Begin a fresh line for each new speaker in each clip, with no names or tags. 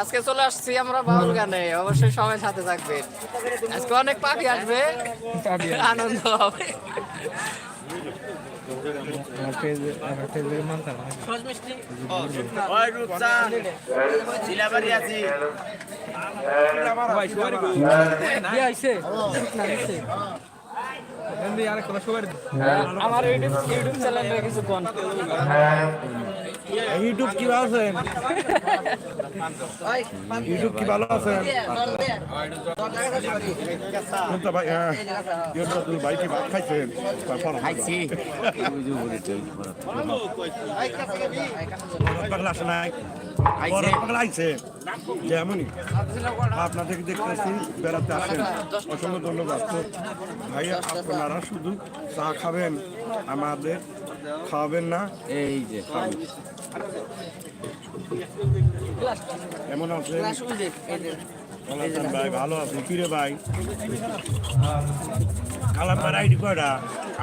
আজকে চলে আসছি আমরা বাউল গানে। অবশ্যই সবাই সাথে থাকবেন। আজকে অনেক পাখি আসবে। আনন্দ হবে।
আমার
ইউটিউব চ্যানেলে কিছু কোন
ইউটিউব কি ভালো আছেন? ইউটিউব কি ভালো আছেন? কোনটা ভাই হ্যাঁ। ইউটিউব ভাই কি ভাত খাইছেন? খাইছি। পাগলা আসে নাই বড় পাগলা আইছে? যেমনই আপনাদেরকে দেখতেছি বেড়াতে আসেন। অসংখ্য ধন্যবাদ। ভাইয়া আপনারা শুধু চা খাবেন আমাদের খাওয়াবেন না?
এই যে
এমন আছে আছেন? ভাই? ভালো আছি। কিরে ভাই? কালাম ভাই আইডি কয়টা?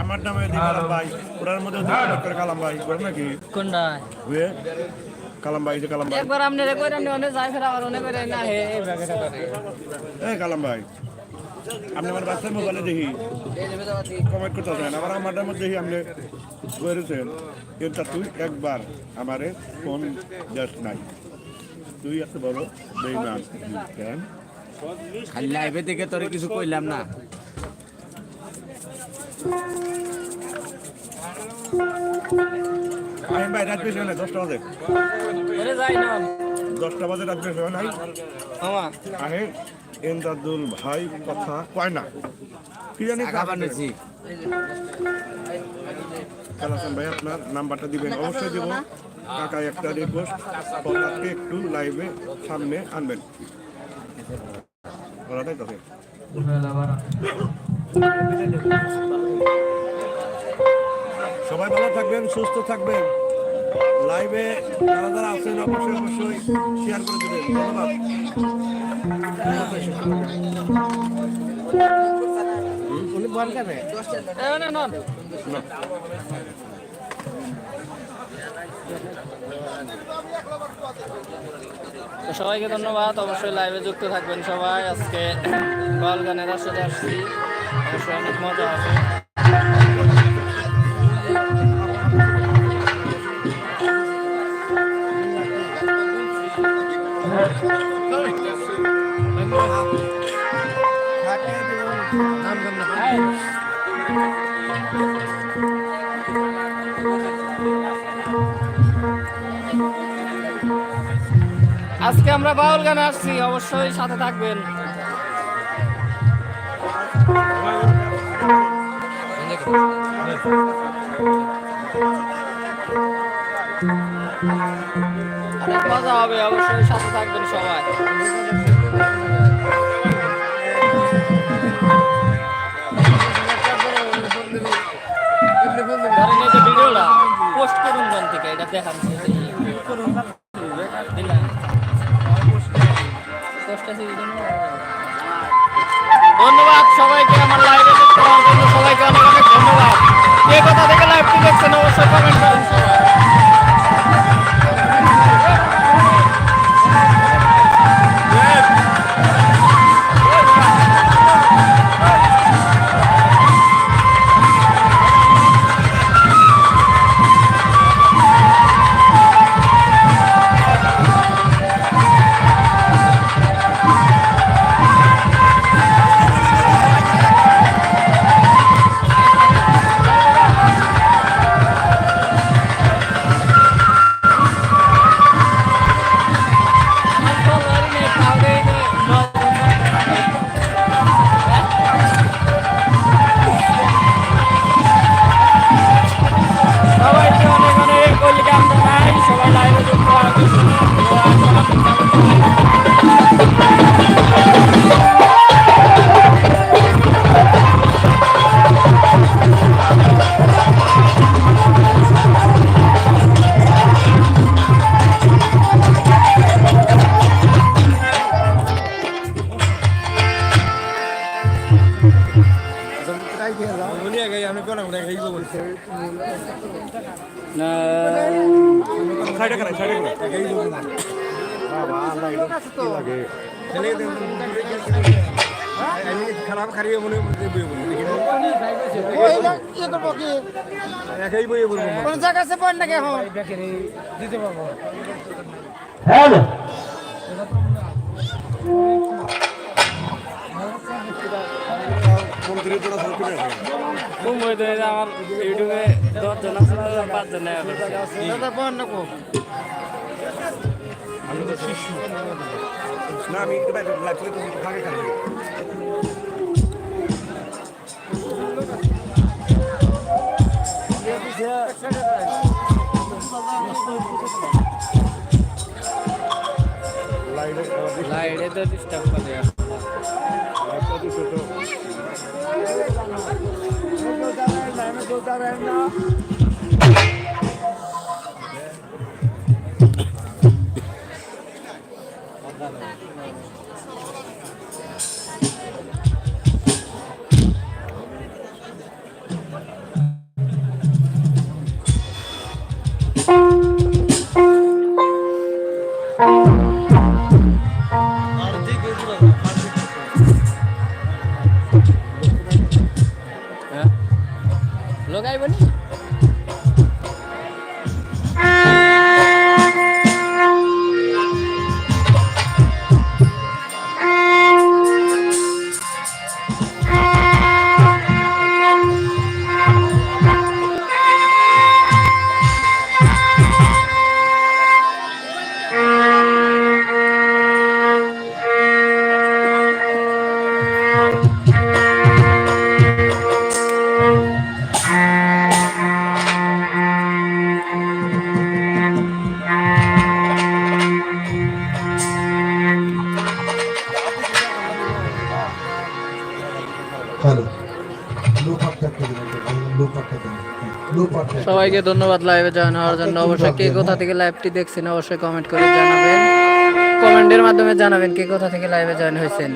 আমার নামে কালাম ভাই। ওটার মধ্যে লাখ কালাম ভাই। করে নাকি?
কোনটা?
হুয়ে? কালাম ভাই যে কালাম ভাই।
একবার আপনি রে কইরা নি অনেক যাই ফেরা আর অনেক না হে এই
কালাম ভাই। আপনি আমার বাচ্চার মোবাইলে দেখি। কমেন্ট করতে চান আবার আমার মধ্যে দেখি আপনি করেছেন কিন্তু তুই একবার আমারে ফোন দেশ নাই। তুই এত বড় বেইমান। কেন?
খালি লাইভে দেখে তোরে কিছু কইলাম না।
আমি ভাই রাত না দশটা বাজে। দশটা বাজে রাত বেশি হয় নাই। এন্দাদুল ভাই কথা কয় না? কি জানি কালাসান ভাই আপনার নাম্বারটা দিবেন। অবশ্যই দেবো। কাকা একটা রিকোয়েস্ট পলাশকে একটু লাইভে সামনে আনবেন। ওরা তাই তো সবাই ভালো থাকবেন সুস্থ থাকবেন। লাইভে যারা যারা আছেন অবশ্যই অবশ্যই শেয়ার করে দেবেন। ধন্যবাদ।
সবাইকে ধন্যবাদ। অবশ্যই লাইভে যুক্ত থাকবেন সবাই। আজকে কল গানের আসলে আসছি। অবশ্যই অনেক মজা হবে। আমরা আসছি, অবশ্যই সাথে থাকবেন। অনেক মজা হবে, অবশ্যই সাথে থাকবেন সবাই। পোস্ট করুন থেকে, এটা দেখান। ধন্যবাদ সবাইকে আমার লাইভে
খারিয়ে মনে একাই বইয়ে বলব
কোন জায়গা আছে নাকি এখন?
হইতে হইতে আমার ইউটিউবে দশজন আছে পাঁচজন নেওয়া করছে।
দাদা পয়েন্ট না
আমি একটু বাইরে লাইভ করে তুমি খাগে খাবে
maioria é das estampas dela. Thank you.
সবাইকে ধন্যবাদ লাইভে জয়েন হওয়ার জন্য। অবশ্যই কে কোথা থেকে লাইভটি দেখছেন অবশ্যই কমেন্ট করে জানাবেন। কমেন্টের মাধ্যমে জানাবেন কে কোথা থেকে লাইভে জয়েন হয়েছেন।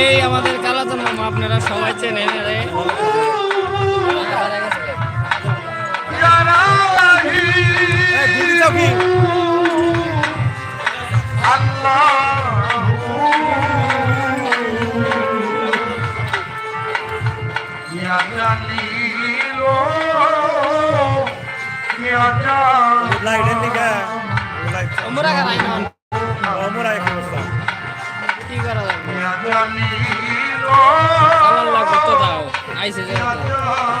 এই
আমাদের কালাচান মামা আপনারা সবাই চেনেন রে।
লাইটের দিকে
আমরা দাও আইসে যে
অবশ্যই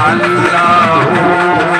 Allah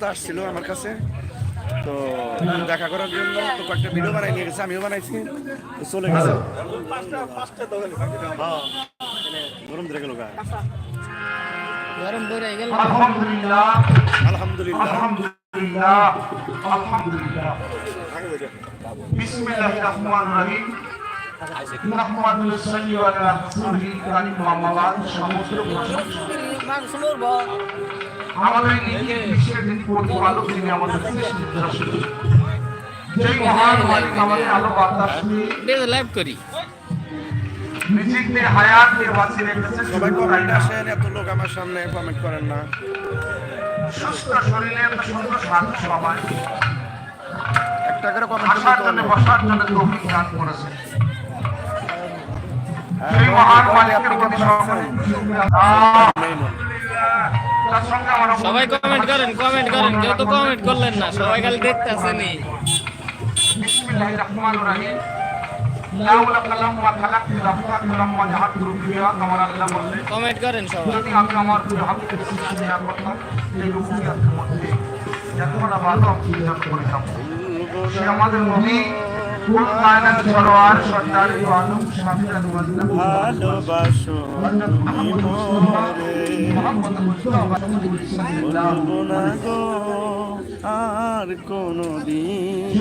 তো আসছিল আমার কাছে। তো দেখা করার জন্য তো কয়েকটা ভিডিও বানাই নিয়ে গেছে, আমিও বানাইছি। তো চলে গেছে। গরম ধরে গেল
গরম পড়ে গেল
আলহামদুলিল্লাহ।
আলহামদুলিল্লাহ
আলহামদুলিল্লাহ বিসমিল্লাহির রহমানির রহিম সমস্ত আমাদের নিজের বিশ্বের দিন প্রতিপালক যিনি আমাদের সেই মহান মালিক আমাদের আলো বাতাস
লাইভ করি।
নিজেকে হায়াত দিয়ে বাঁচিয়ে রেখেছে।
সবাই কমেন্ট আসেন এত লোক আমার সামনে কমেন্ট করেন না।
সুস্থ শরীরে একটা সুন্দর শান্ত সবাই।
একটা করে কমেন্ট
আসার জন্য বসার জন্য তৌফিক দান করেছে। সেই মহান মালিকের প্রতি সকলে
সবাই কমেন্ট করেন কমেন্ট করেন। কেউ তো কমেন্ট করলেন না, সবাই খালি দেখতে আসেনি কমেন্ট করেন সবাই।
আমি আমার ভালো করতাম সে আমাদের নবী।
গো আর কোনো দিন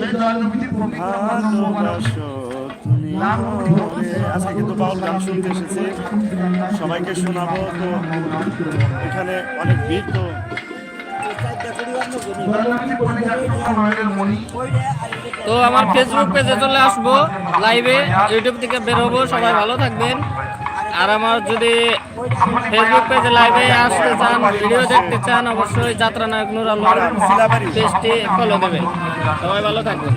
আজকে কিন্তু বাউল গান শুনতে এসেছি সবাইকে শোনাবো তো এখানে অনেক ভিড় তো
তো আমার ফেসবুক পেজে চলে আসব লাইভে ইউটিউব থেকে বের হব, সবাই ভালো থাকবেন। আর আমার যদি
ফেসবুক পেজে লাইভে আসতে চান ভিডিও দেখতে চান, অবশ্যই যাত্রা নায়ক নুর আলম পেজটি ফলো দেবেন। সবাই ভালো থাকবেন।